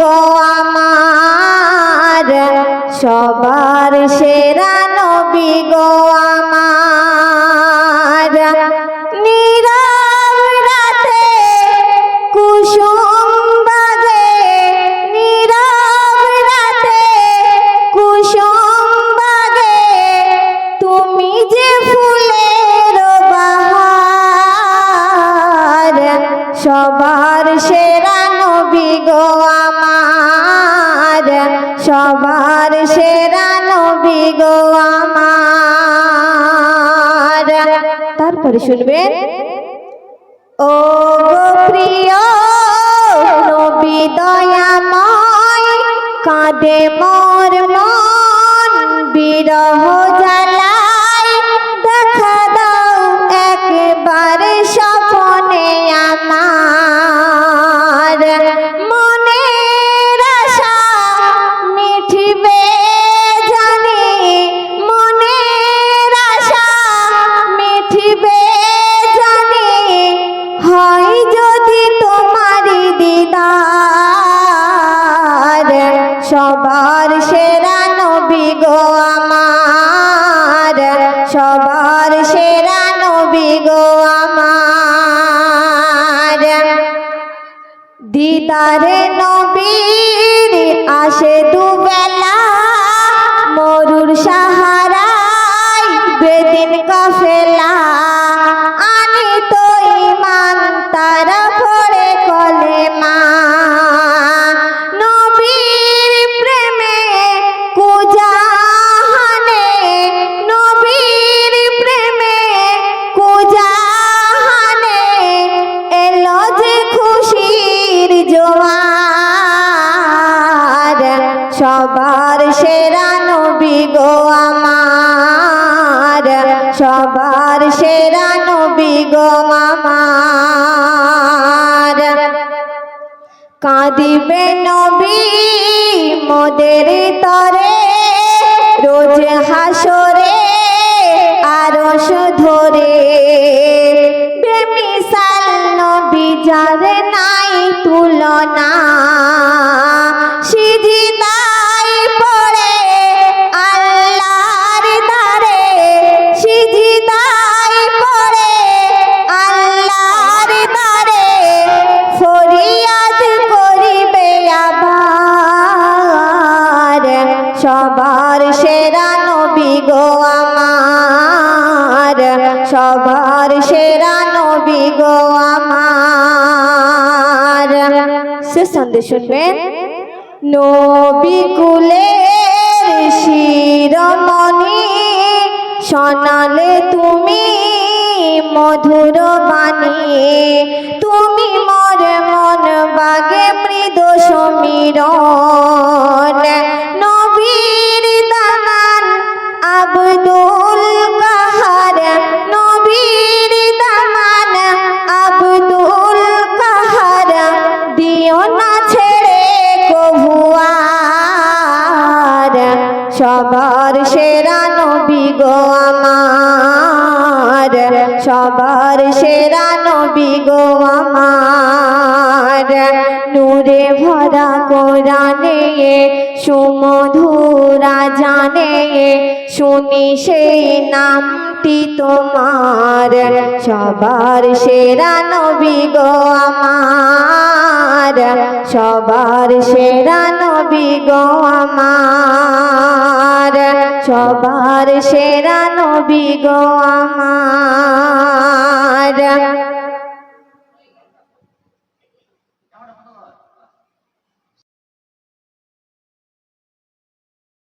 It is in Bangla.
গো আমার, সবার সেরা নবী গো আমার। নীরব রাতে কুসুম বাজে, নীরব রাতে কুসুম বাজে। তুমি যে ফুলের বাহার সবার সবার সেরা নবী গো আমার। তারপরে শুনবেন, ও প্রিয় নবী দয়াময়, কাঁদে মোর মন, বিরহ জ্বালায় সবার সেরা নবী গো আমার। দিদারে নবীর আসে দুবেলা মরুর সাহারায় বেদিন কাফেলা সবার সেরা নবী গো আমার। সবার সেরা নবী গো আমার। কাঁদিবে নবী মোদের তরে, রোজ হাসরে আরশ ধরে। বেমিসাল নবী যার নাই তুলনা সবার সেরা নবী গো আমার। সে সন্দেশ শুনবেন? নবী শিরমণি শোনালে তুমি মধুর বাণী। তুমি মরে মন বাগে মৃদু সমীরণ। সবার সেরা নবী গো আমার। সবার সেরা নবী গো আমার। নূরে ভরা কোরআনে, সুমধুরা জানে শুনি সেই নামটি তোমার। সবার সেরা নবী গো আমার। সবার সেরা নবী গো আমার। সবার সেরা নবী গো আমার।